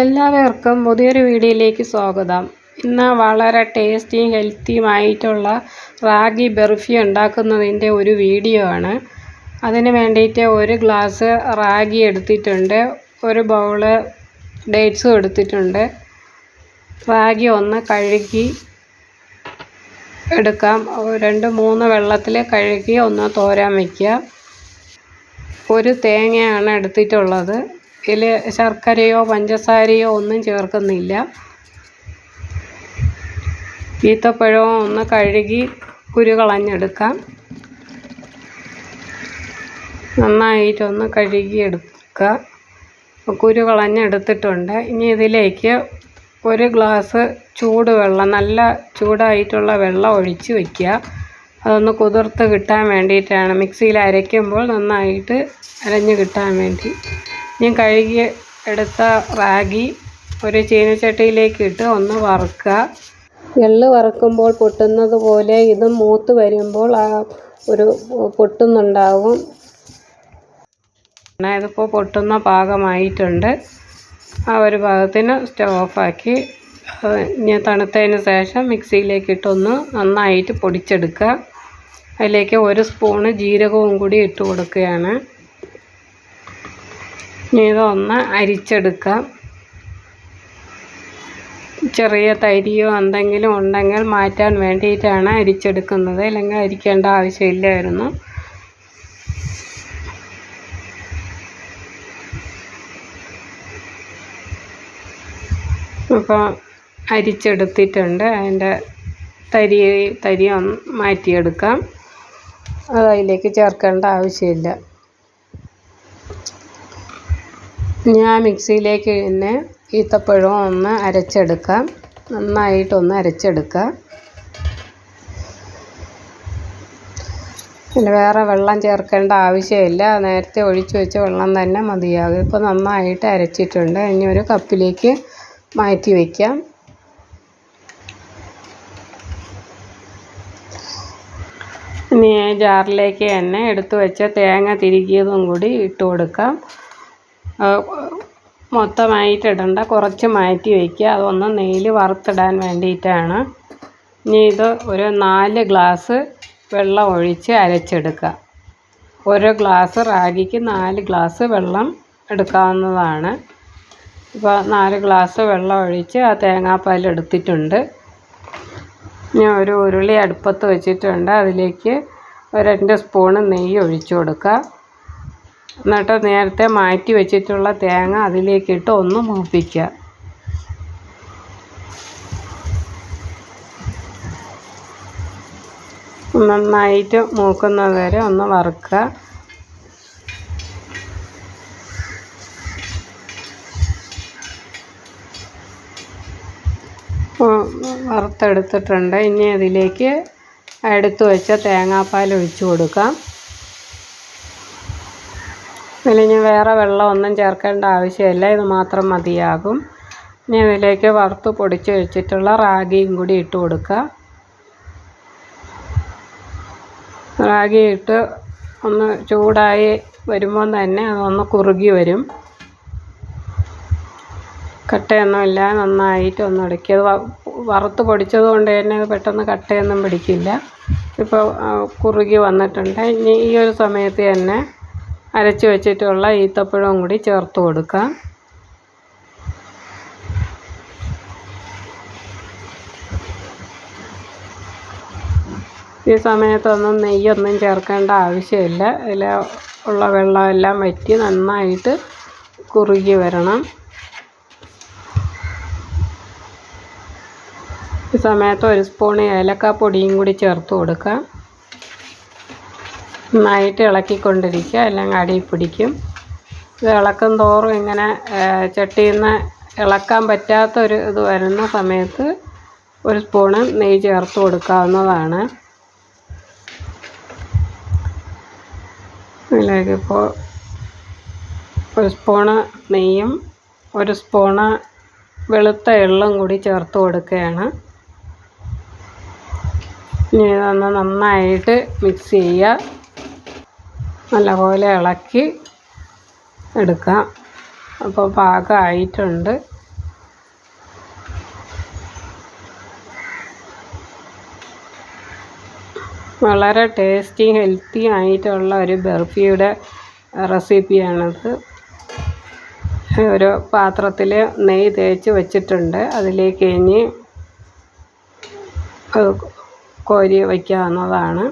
എല്ലാവർക്കും പുതിയൊരു വീഡിയോയിലേക്ക് സ്വാഗതം. ഇന്ന് വളരെ ടേസ്റ്റിയും ഹെൽത്തിയുമായിട്ടുള്ള റാഗി ബർഫി ഉണ്ടാക്കുന്നതിന്റെ ഒരു വീഡിയോ ആണ്. അതിന് വേണ്ടിയിട്ട് ഒരു ഗ്ലാസ് റാഗി എടുത്തിട്ടുണ്ട്. ഒരു ബൗൾ ഡേറ്റ്സും എടുത്തിട്ടുണ്ട്. റാഗി ഒന്ന് കഴുകി എടുക്കാം. രണ്ട് മൂന്ന് വെള്ളത്തിൽ കഴുകി ഒന്ന് തോരാൻ വയ്ക്കുക ഒരു തേങ്ങയാണ് എടുത്തിട്ടുള്ളത്. ഇതിൽ ശർക്കരയോ പഞ്ചസാരയോ ഒന്നും ചേർക്കുന്നില്ല. ഈത്തപ്പഴവും ഒന്ന് കഴുകി കുരു കളഞ്ഞെടുക്കാം. നന്നായിട്ടൊന്ന് കഴുകിയെടുക്കുക. കുരു കളഞ്ഞെടുത്തിട്ടുണ്ട്. ഇനി ഇതിലേക്ക് ഒരു ഗ്ലാസ് ചൂടുവെള്ളം നല്ല ചൂടായിട്ടുള്ള വെള്ളം ഒഴിച്ച് വയ്ക്കുക. അതൊന്ന് കുതിർത്ത് കിട്ടാൻ വേണ്ടിയിട്ടാണ്. മിക്സിയിൽ അരയ്ക്കുമ്പോൾ നന്നായിട്ട് അരഞ്ഞ് കിട്ടാൻ വേണ്ടി. ഞാൻ കഴുകി എടുത്ത റാഗി ഒരു ചീനച്ചട്ടിയിലേക്ക് ഇട്ട് ഒന്ന് വറുക്കുക. എള്ള് വറുക്കുമ്പോൾ പൊട്ടുന്നത് പോലെ ഇത് മൂത്ത് വരുമ്പോൾ ആ ഒരു പൊട്ടുന്നുണ്ടാവും. ഇതിപ്പോൾ പൊട്ടുന്ന പാകമായിട്ടുണ്ട്. ആ ഒരു ഭാഗത്തിന് സ്റ്റവ് ഓഫാക്കി ഞാൻ തണുത്തതിന് ശേഷം മിക്സിയിലേക്ക് ഇട്ടൊന്ന് നന്നായിട്ട് പൊടിച്ചെടുക്കുക. അതിലേക്ക് ഒരു സ്പൂണ് ജീരകവും കൂടി ഇട്ട് കൊടുക്കുകയാണ്. ഇനി ഇതൊന്ന് അരിച്ചെടുക്കാം. ചെറിയ തരിയോ എന്തെങ്കിലും ഉണ്ടെങ്കിൽ മാറ്റാൻ വേണ്ടിയിട്ടാണ് അരിച്ചെടുക്കുന്നത്. അല്ലെങ്കിൽ അരിക്കേണ്ട ആവശ്യമില്ലായിരുന്നു. അപ്പോൾ അരിച്ചെടുത്തിട്ടുണ്ട്. അതിന്റെ തരി തരി മാറ്റിയെടുക്കാം. അത് അതിലേക്ക് ചേർക്കേണ്ട ആവശ്യമില്ല. ഞാൻ മിക്സിയിലേക്ക് തന്നെ ഈത്തപ്പഴം ഒന്ന് അരച്ചെടുക്കാം. നന്നായിട്ടൊന്ന് അരച്ചെടുക്കാം. പിന്നെ വേറെ വെള്ളം ചേർക്കേണ്ട ആവശ്യമില്ല. നേരത്തെ ഒഴിച്ച് വെച്ച വെള്ളം തന്നെ മതിയാകും. ഇപ്പോൾ നന്നായിട്ട് അരച്ചിട്ടുണ്ട്. ഇനി ഒരു കപ്പിലേക്ക് മാറ്റി വയ്ക്കാം ഇനി ജാറിലേക്ക് തന്നെ എടുത്തു വെച്ച തേങ്ങ തിരികിയതും കൂടി ഇട്ട് കൊടുക്കാം. മൊത്തമായിട്ട് ഇടണ്ട. കുറച്ച് മാറ്റി വയ്ക്കുക. അതൊന്ന് നെയ്യിൽ വറുത്തിടാൻ വേണ്ടിയിട്ടാണ്. ഇനി ഇത് ഒരു നാല് ഗ്ലാസ് വെള്ളം ഒഴിച്ച് അരച്ചെടുക്കുക. ഓരോ ഗ്ലാസ് റാഗിക്ക് നാല് ഗ്ലാസ് വെള്ളം എടുക്കാവുന്നതാണ്. ഇപ്പോൾ നാല് ഗ്ലാസ് വെള്ളം ഒഴിച്ച് ആ തേങ്ങാപ്പാൽ എടുത്തിട്ടുണ്ട്. ഞാൻ ഒരു ഉരുളി അടുപ്പത്ത് വെച്ചിട്ടുണ്ട്. അതിലേക്ക് രണ്ട് സ്പൂണ് നെയ്യ് ഒഴിച്ചു കൊടുക്കുക. എന്നിട്ട് നേരത്തെ മാറ്റി വെച്ചിട്ടുള്ള തേങ്ങ അതിലേക്കിട്ട് ഒന്ന് മൂപ്പിക്കുക. നന്നായിട്ട് മൂക്കുന്നത് വരെ ഒന്ന് വറുക്കുക. വറുത്തെടുത്തിട്ടുണ്ട്. ഇനി അതിലേക്ക് എടുത്തു വെച്ച തേങ്ങാപ്പാൽ ഒഴിച്ചു കൊടുക്കാം. ഇനി വേറെ വെള്ളം ഒന്നും ചേർക്കേണ്ട ആവശ്യമില്ല. ഇത് മാത്രം മതിയാകും. ഇനി ഇതിലേക്ക് വറുത്ത് പൊടിച്ച് വെച്ചിട്ടുള്ള റാഗിയും കൂടി ഇട്ട് കൊടുക്കുക. റാഗി ഇട്ട് ഒന്ന് ചൂടായി വരുമ്പോൾ തന്നെ അതൊന്ന് കുറുകി വരും. കട്ടയൊന്നുമില്ല നന്നായിട്ട് ഒന്ന് ഇടയ്ക്ക് വറുത്ത് പൊടിച്ചത് കൊണ്ട് തന്നെ അത് പെട്ടെന്ന് കട്ടയൊന്നും പിടിക്കില്ല. ഇപ്പോൾ കുറുകി വന്നിട്ടുണ്ട്. ഇനി ഈ ഒരു സമയത്ത് തന്നെ അരച്ച് വെച്ചിട്ടുള്ള ഈത്തപ്പഴവും കൂടി ചേർത്ത് കൊടുക്കാം. ഈ സമയത്തൊന്നും നെയ്യൊന്നും ചേർക്കേണ്ട ആവശ്യമില്ല. ഇതിൽ ഉള്ള വെള്ളമെല്ലാം വറ്റി നന്നായിട്ട് കുറുകി വരണം. ഈ സമയത്ത് ഒരു സ്പൂൺ ഏലക്കാപ്പൊടിയും കൂടി ചേർത്ത് കൊടുക്കാം. നന്നായിട്ട് ഇളക്കിക്കൊണ്ടിരിക്കുക. അല്ലെങ്കിൽ അടിയിൽ പിടിക്കും. ഇത് ഇളക്കും തോറും ഇങ്ങനെ ചട്ടിയിൽ നിന്ന് ഇളക്കാൻ പറ്റാത്തൊരു ഇത് വരുന്ന സമയത്ത് ഒരു സ്പൂണ് നെയ്യ് ചേർത്ത് കൊടുക്കാവുന്നതാണ്. ഇതിലേക്കിപ്പോൾ ഒരു സ്പൂണ് നെയ്യും ഒരു സ്പൂണ് വെളുത്ത എള്ളും കൂടി ചേർത്ത് കൊടുക്കുകയാണ്. ഇനി ഇതൊന്ന് നന്നായിട്ട് മിക്സ് ചെയ്യുക. നല്ലപോലെ ഇളക്കി എടുക്കാം. അപ്പോൾ പാകമായിട്ടുണ്ട്. വളരെ ടേസ്റ്റി ഹെൽത്തി ആയിട്ടുള്ള ഒരു ബർഫിയുടെ റെസിപ്പിയാണത്. ഒരു പാത്രത്തിൽ നെയ്യ് തേച്ച് വെച്ചിട്ടുണ്ട്. അതിലേക്ക് ഇനി കോരി വയ്ക്കാവുന്നതാണ്.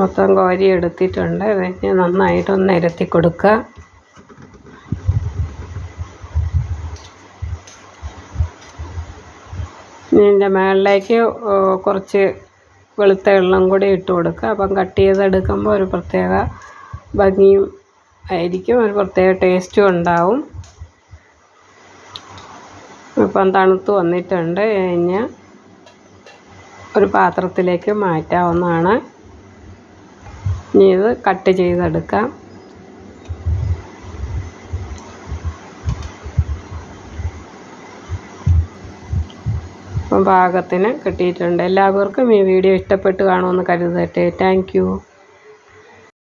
മൊത്തം കോരി എടുത്തിട്ടുണ്ട്. ഇതിന് നന്നായിട്ടൊന്ന് നിരത്തി കൊടുക്കുക. ഇതിന്റെ മുകളിലേക്ക് കുറച്ച് വെളുത്ത വെള്ളം കൂടി ഇട്ട് കൊടുക്കുക. അപ്പം കട്ട് ചെയ്തെടുക്കുമ്പോൾ ഒരു പ്രത്യേക ഭംഗിയും ആയിരിക്കും. ഒരു പ്രത്യേക ടേസ്റ്റും ഉണ്ടാവും. ഇപ്പം തണുത്ത് വന്നിട്ടുണ്ട്. കഴിഞ്ഞ് ഒരു പാത്രത്തിലേക്ക് മാറ്റാവുന്നതാണ്. ഇനി ഇത് കട്ട് ചെയ്തെടുക്കാം. പാകത്തിന് കിട്ടിയിട്ടുണ്ട്. എല്ലാവർക്കും ഈ വീഡിയോ ഇഷ്ടപ്പെട്ട് കാണുമെന്ന് കരുതട്ടെ. താങ്ക്